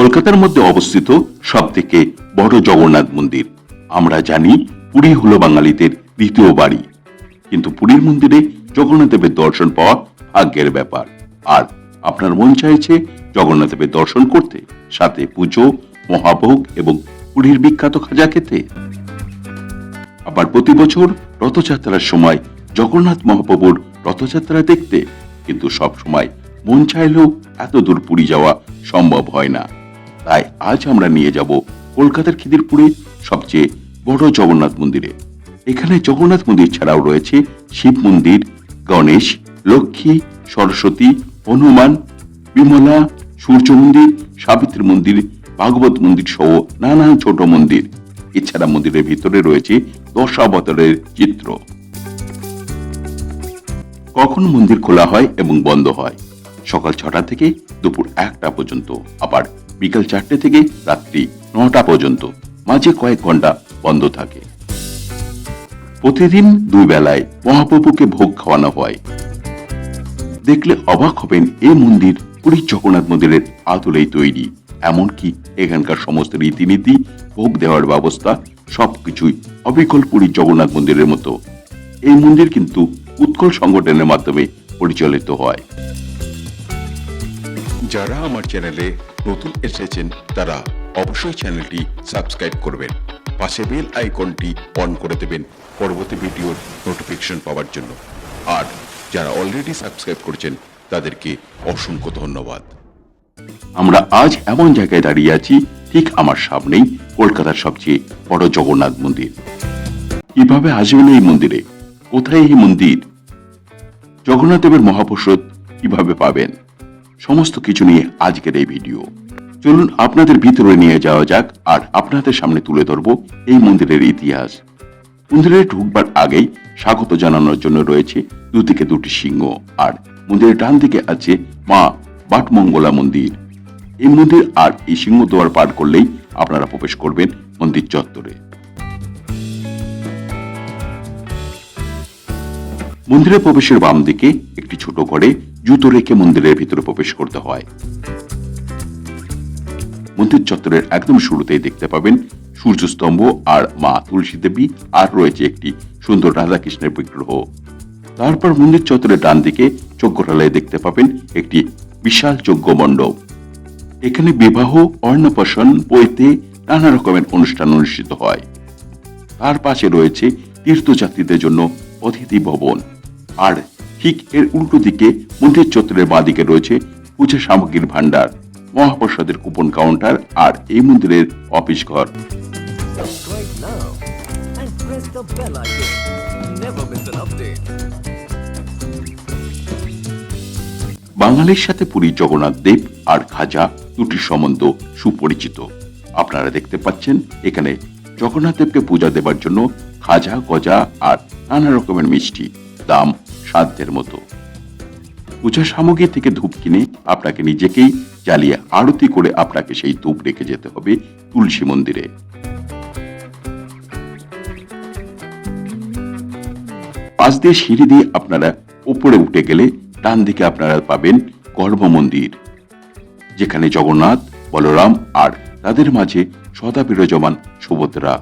কলকাতার মধ্যে অবস্থিত সব থেকে বড় জগন্নাথ মন্দির। আমরা জানি পুরী হলো বাঙালিদের দ্বিতীয় বাড়ি। কিন্তু পুরীর মন্দিরে জগন্নাথ দেবের দর্শন পাওয়া ভাগ্যের ব্যাপার। আর আপনার মন চাইছে জগন্নাথ দেবের দর্শন করতে, সাথে পুজো, মহাভোগ এবং পুরীর বিখ্যাত খাজা খেতে? আবার প্রতি বছর রথযাত্রার সময় জগন্নাথ মহাপ্রভুর রথযাত্রা দেখতে, কিন্তু সব সময় মন চাইলেও এত দূর পুরী যাওয়া সম্ভব হয় না। তাই আজ আমরা নিয়ে যাব কলকাতার খিদিরপুরে সবচেয়ে বড় জগন্নাথ মন্দিরে। এখানে জগন্নাথ মন্দির ছাড়াও রয়েছে শিব মন্দির, গণেশ, লক্ষ্মী, সরস্বতী, হনুমান, বিমলা, সূর্য মন্দির, সাবিত্রী মন্দির, ভাগবত মন্দির সহ নানান ছোট মন্দির। এছাড়া মন্দিরের ভিতরে রয়েছে দশ অবতারের চিত্র। কখন মন্দির খোলা হয় এবং বন্ধ হয়? সকাল ছটা থেকে দুপুর একটা পর্যন্ত। আবার বিকাল চারটে থেকে রাত্রি নটা পর্যন্ত। মাঝে কয়েক ঘণ্টা বন্ধ থাকে। প্রতিদিন দুই বেলায় মহাপ্রভুকে ভোগ খাওয়ানো হয়। দেখলে অবাক হবেন এই মন্দির পুরীর জগন্নাথ মন্দিরের আদলেই তৈরি। এমনকি এখানকার সমস্ত রীতিনীতি, ভোগ দেওয়ার ব্যবস্থা, সবকিছুই অবিকল পুরীর জগন্নাথ মন্দিরের মতো। এই মন্দির কিন্তু উৎকল সংগঠনের মাধ্যমে পরিচালিত হয়। যারা আমার চ্যানেলে নতুন এসেছেন, তারা অবশ্যই চ্যানেলটি সাবস্ক্রাইব করবেন। পাশে বেল আইকনটি অন করে দেবেন পরবর্তী ভিডিওর নোটিফিকেশন পাওয়ার জন্য। আর যারা অলরেডি সাবস্ক্রাইব করেছেন, তাদেরকে অসংখ্য ধন্যবাদ। আমরা আজ এমন জায়গায় দাঁড়িয়ে আছি, ঠিক আমার সামনেই কলকাতার সবচেয়ে বড় জগন্নাথ মন্দির। কীভাবে আসবেন এই মন্দিরে? কোথায় এই মন্দির? জগন্নাথ দেবের মহাপ্রসাদ কীভাবে পাবেন? সমস্ত কিছু নিয়ে আজকের এই ভিডিও। চলুন আপনাদের ভিতরে নিয়ে যাওয়া যাক আর আপনাদের সামনে তুলে ধরব এই মন্দিরের ইতিহাস। মন্দিরে ঢুকবার আগেই স্বাগত জানানোর জন্য রয়েছে দুদিকে দুটি সিংহ আর মন্দিরের ডান দিকে আছে মা বাটমঙ্গলা মন্দির। এই মন্দির আর এই সিংহ দুয়ার পার করলেই আপনারা প্রবেশ করবেন মন্দির চত্বরে। মন্দিরে প্রবেশের বাম দিকে একটি ছোট ঘরে জুতো রেখে মন্দিরের ভিতরে প্রবেশ করতে হয়। মন্দির চত্বরের একদম শুরুতেই দেখতে পাবেন সূর্যস্তম্ভ আর মা তুলসী দেবী, আর রয়েছে একটি সুন্দর রাধাকৃষ্ণের বিগ্রহ। তারপর মন্দির চত্বরের ডান দিকে যজ্ঞশালায় দেখতে পাবেন একটি বিশাল যজ্ঞ মণ্ডপ এখানে বিবাহ, অন্নপ্রাশন, বইতে নানা রকমের অনুষ্ঠান অনুষ্ঠিত হয়। তার পাশে রয়েছে তীর্থযাত্রীদের জন্য অতিথি ভবন। আর ঠিক এর উল্টো দিকে মন্দির চত্বরের বাঁদিকে রয়েছে পূজা সামগ্রীর ভান্ডার মহাপ্রসাদের কুপন কাউন্টার আর এই মন্দিরের অফিস ঘর. বাঙালির সাথে পুরী জগন্নাথ দেব আর খাজা দুটি সম্বন্ধ সুপরিচিত। আপনারা দেখতে পাচ্ছেন এখানে জগন্নাথ দেবকে পূজা দেবার জন্য খাজা গজা আর নানা রকমের মিষ্টি দাম সাধ্যের মতো। পূজা সামগ্রী থেকে ধূপ কিনে আপনাকে নিজেকেই জ্বালিয়ে আরতি করে আপনাকে সেই ধূপ রেখে যেতে হবে তুলসী মন্দিরে। পাশ দিয়ে সিঁড়ি দিয়ে আপনারা উপরে উঠে গেলে ডান দিকে আপনারা পাবেন গর্ভ মন্দির, যেখানে জগন্নাথ, বলরাম আর তাদের মাঝে সদা বিরাজমান সুভদ্রা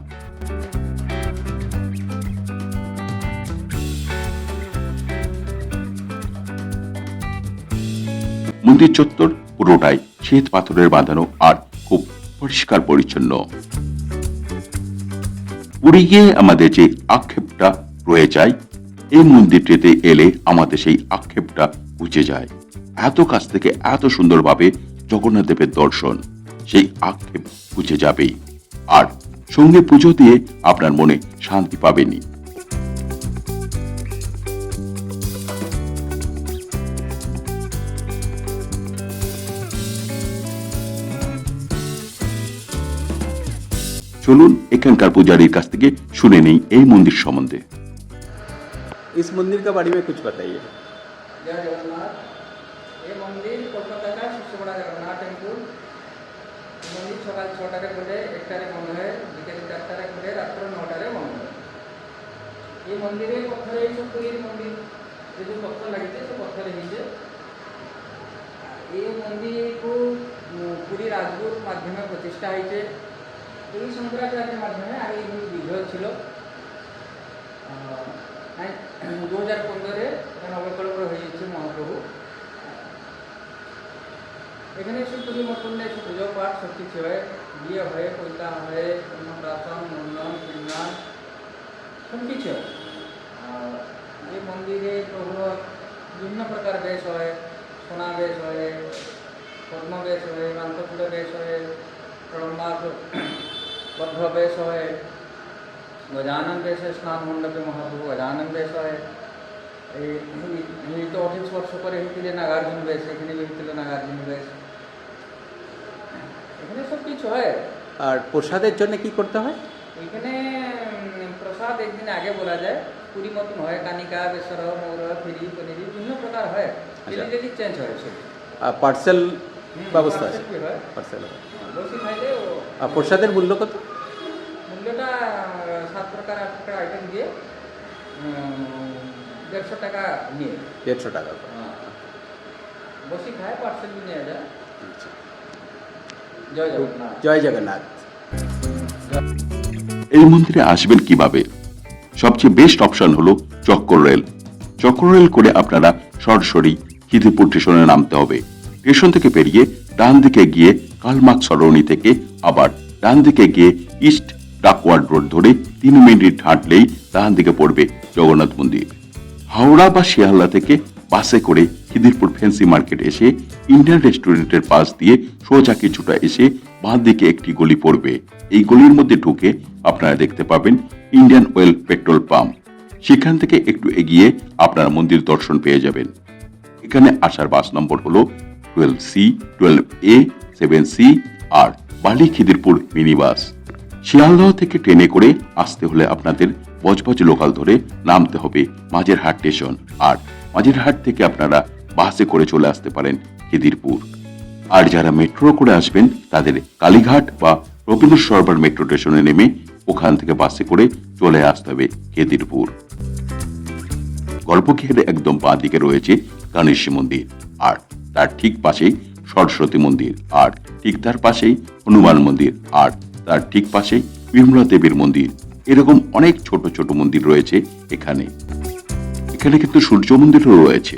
মন্দির চত্বর পুরোটাই শ্বেত পাথরের বাঁধানো আর খুব পরিষ্কার পরিচ্ছন্ন। পুরী আমাদের যে আক্ষেপটা রয়ে যায়, এই মন্দিরটিতে এলে আমাদের সেই আক্ষেপটা বুঝে যায়। এত কাছ থেকে এত সুন্দরভাবে জগন্নাথ দেবের দর্শন, সেই আক্ষেপ বুঝে যাবেই। আর সঙ্গে পুজো দিয়ে আপনার মনে শান্তি পাবেনি চলুন এখানকার পূজারীর কাছ থেকে শুনে নেই এই মন্দির সম্বন্ধে। इस मंदिर के बारे में कुछ बताइए। जय जगन्नाथ। ये मंदिर कोलकाता का सबसे बड़ा जगन्नाथ टेम्पल। मंदिर सकाल छटारे खुले एकटारे बंद है বিকেল চারটারে খুলে রাত্র নটারে বন্ধ এই মন্দিরে পথরে এই সব তৈরি মন্দির যে যে পথর লাগিছে সে পথরে হয়েছে এই মন্দিরকে পুরী রাজগুরুর মাধ্যমে প্রতিষ্ঠা হয়েছে এই শঙ্করাচার্যের মাধ্যমে আগে এগুলি বিগ্রহ ছিল। দু হাজার নবকল্প হয়ে যাচ্ছে মহাপ্রভু। এখানে এসে পুজো মতনে এসে পুজো পাঠ সব কিছু হয় বিয়ে হয় পৈতা হয়, অন্নপ্রাশন মুন্ডন পিন্ডান সব কিছু এই মন্দিরে প্রভু বিভিন্ন প্রকার বেশ হয়, সোনা বেশ হয়, পদ্ম বেশ হয় কান্তফুল বেশ হয় প্রলম্বাস গজানন বেশ হয় স্নান মণ্ডপে মহাপ্রভু গজানন বেশ হয় এই এই তো অঠিক স্পর্শ করে হয়েছিল নাগার্জুন বেশ এখানে হয়েছিল নাগার্জুন বেশ এখানে সব কিছু হয় আর প্রসাদের জন্য কি করতে হয় এখানে প্রসাদ একদিন আগে বলা যায় পুরী মতন হয় কানিকা বেসর মৌর ফিরি পনিরি বিভিন্ন প্রকার হয়। ডেলি চেঞ্জ হয় আর পার্সেল ব্যবস্থা আছে পার্সেল হয় পার্সেল খাইলে আর প্রসাদের মূল্য কত? মূল্যটা সাত প্রকার আট প্রকার আইটেম দিয়ে দেড়শো টাকা নিয়ে। দেড়শো টাকা বসি খায় পার্সেল নিয়ে যায়। আচ্ছা। জয় জগন্নাথ। জয় জগন্নাথ। এই মন্দিরে আসবেন কীভাবে? সবচেয়ে বেস্ট অপশন হলো চক্কর রেল। চক্কর রেল করে আপনারা সরাসরি খিদিরপুর স্টেশনে নামতে হবে। স্টেশন থেকে পেরিয়ে ডান দিকে গিয়ে কালমাক সরণি থেকে আবার ডান দিকে গিয়ে ইস্ট ডাকওয়ার্ড রোড ধরে তিন মিনিট হাঁটলেই ডান দিকে পড়বে জগন্নাথ মন্দির। হাওড়া বা শিয়ালদা থেকে বাসে করে খিদিরপুর ফেন্সি মার্কেট এসে ইন্ডিয়ান রেস্টুরেন্টের পাশ দিয়ে সোজা কিছুটা এসে বাঁ দিকে একটি গলি পড়বে। এই গলির মধ্যে ঢুকে আপনারা দেখতে পাবেন ইন্ডিয়ান অয়েল পেট্রোল পাম্প। সেখান থেকে একটু এগিয়ে আপনারা মন্দির দর্শন পেয়ে যাবেন। এখানে আসার বাস নম্বর হলো twelve C, twelve A seven C R Bally Khidirpur mini bus Sealdah থেকে ট্রেনে করে আসতে হলে আপনাদের বজবজ লোকাল ধরে নামতে হবে মাঝেরহাট স্টেশন। আর মাঝেরহাট থেকে আপনারা বাসে করে চলে আসতে পারেন খিদিরপুর। আর যারা মেট্রো করে আসবেন, তাদের কালীঘাট বা রবীন্দ্র সরোবর মেট্রো স্টেশনে নেমে ওখান থেকে বাসে করে চলে আসতে হবে খিদিরপুর। গল্পঘের একদম বাঁ দিকে রয়েছে গণেশ মন্দির। আর তার ঠিক পাশেই সরস্বতী মন্দির আর ঠিক তার পাশেই হনুমান মন্দির আর তার ঠিক পাশেই বিমলা দেবীর মন্দির। এরকম অনেক ছোট ছোট মন্দির রয়েছে এখানে। এখানে কিন্তু সূর্য মন্দিরও রয়েছে।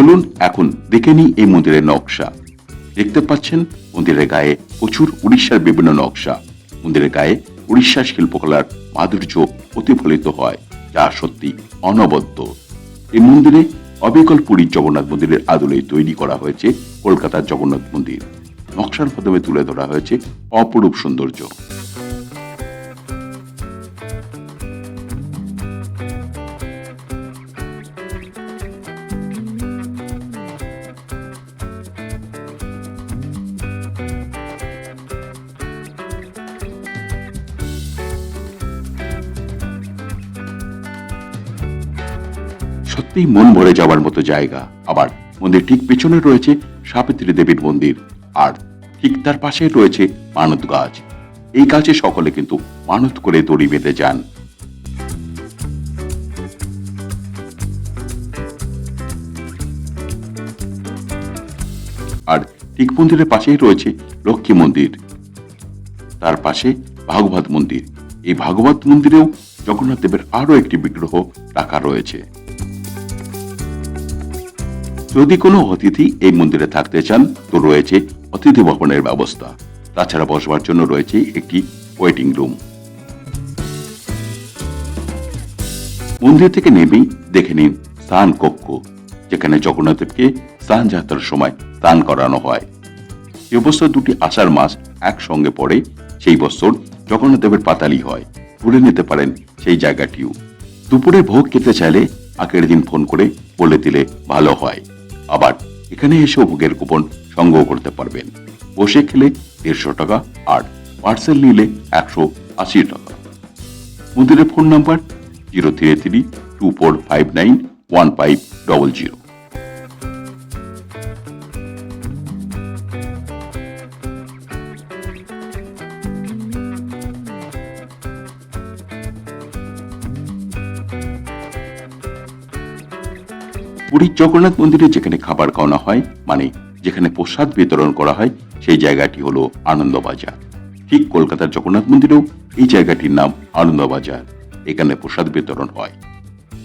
চলুন এখন দেখে নিই এই মন্দিরের নকশা। দেখতে পাচ্ছেন, মন্দিরের গায়ে প্রচুর উড়িষ্যার বিভিন্ন নকশা। মন্দিরের গায়ে উড়িষ্যার শিল্পকলার মাধুর্য প্রতিফলিত হয়, যা সত্যি অনবদ্য। এই মন্দিরে অবিকল পুরীর জগন্নাথ মন্দিরের আদলে তৈরি করা হয়েছে কলকাতার জগন্নাথ মন্দির। নকশার মাধ্যমে তুলে ধরা হয়েছে অপরূপ সৌন্দর্য। সত্যিই মন ভরে যাওয়ার মতো জায়গা। আবার মন্দির ঠিক পেছনে রয়েছে সাবিত্রী দেবীর মন্দির আর ঠিক তার পাশে রয়েছে মানত গাছ। এই গাছে সকলে কিন্তু মানত করে দড়ি বেঁধে যান। আর ঠিক মন্দিরের পাশেই রয়েছে লক্ষ্মী মন্দির। তার পাশে ভাগবত মন্দির। এই ভাগবত মন্দিরেও জগন্নাথ দেবের আরও একটি বিগ্রহ রাখা রয়েছে। যদি কোনো অতিথি এই মন্দিরে থাকতে চান, তো রয়েছে অতিথি ভবনের ব্যবস্থা। তাছাড়া বসবার জন্য রয়েছে একটি ওয়েটিং রুম মন্দির থেকে নেমেই দেখে নিন স্নান কক্ষ, যেখানে জগন্নাথদেবকে স্নান যাত্রার সময় স্নান করানো হয়। যে বছর দুটি আষাঢ় মাস একসঙ্গে পড়ে, সেই বছর জগন্নাথ দেবের পাতালি হয়। ঘুরে নিতে পারেন সেই জায়গাটিও। দুপুরে ভোগ খেতে চাইলে আগের দিন ফোন করে বলে দিলে ভালো হয়। আবার এখানে এসে ভোগের কুপন সংগ্রহ করতে পারবেন। বসে খেলে দেড়শো টাকা আর পার্সেল নিলে একশো আশি টাকা। মন্দিরের phone number zero three three two four five nine one five double zero. পুরীর জগন্নাথ মন্দিরে যেখানে খাবার খাওয়ানো হয় মানে যেখানে প্রসাদ বিতরণ করা হয়, সেই জায়গাটি হলো আনন্দবাজার। ঠিক কলকাতার জগন্নাথ মন্দিরেও এই জায়গাটির নাম আনন্দবাজার। এখানে প্রসাদ বিতরণ হয়।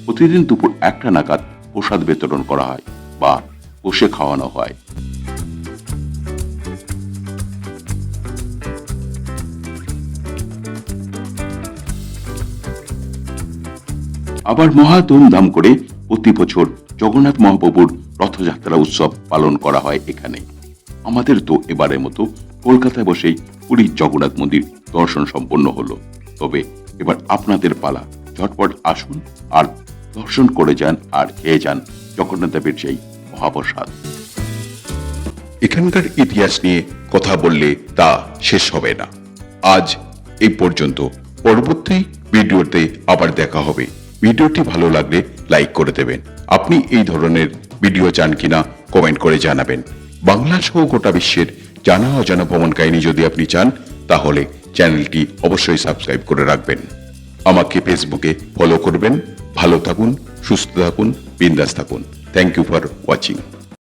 প্রতিদিন দুপুর একটা নাগাদ প্রসাদ বিতরণ করা হয় বা বসে খাওয়ানো হয়। আবার মহা ধুমধাম করে প্রতি বছর জগন্নাথ মহাপ্রভুর রথযাত্রা উৎসব পালন করা হয় এখানে। আমাদের তো এবারের মতো কলকাতায় বসেই পুরীর জগন্নাথ মন্দির দর্শন সম্পন্ন হলো। তবে এবার আপনাদের পালা। ঝটপট আসুন আর দর্শন করে যান আর খেয়ে যান জগন্নাথ দেবের সেই মহাপ্রসাদ। এখানকার ইতিহাস নিয়ে কথা বললে তা শেষ হবে না। আজ এই পর্যন্ত। পরবর্তী ভিডিওতে আবার দেখা হবে। ভিডিওটি ভালো লাগলে লাইক করে দেবেন। আপনি এই ধরনের ভিডিও চান কিনা কমেন্ট করে জানাবেন। বাংলা সহ গোটা বিশ্বের জানা অজানা ভ্রমণ কাহিনী যদি আপনি চান, তাহলে চ্যানেলটি অবশ্যই সাবস্ক্রাইব করে রাখবেন। আমাকে ফেসবুকে ফলো করবেন। ভালো থাকুন, সুস্থ থাকুন, বিন্দাস থাকুন। Thank you for watching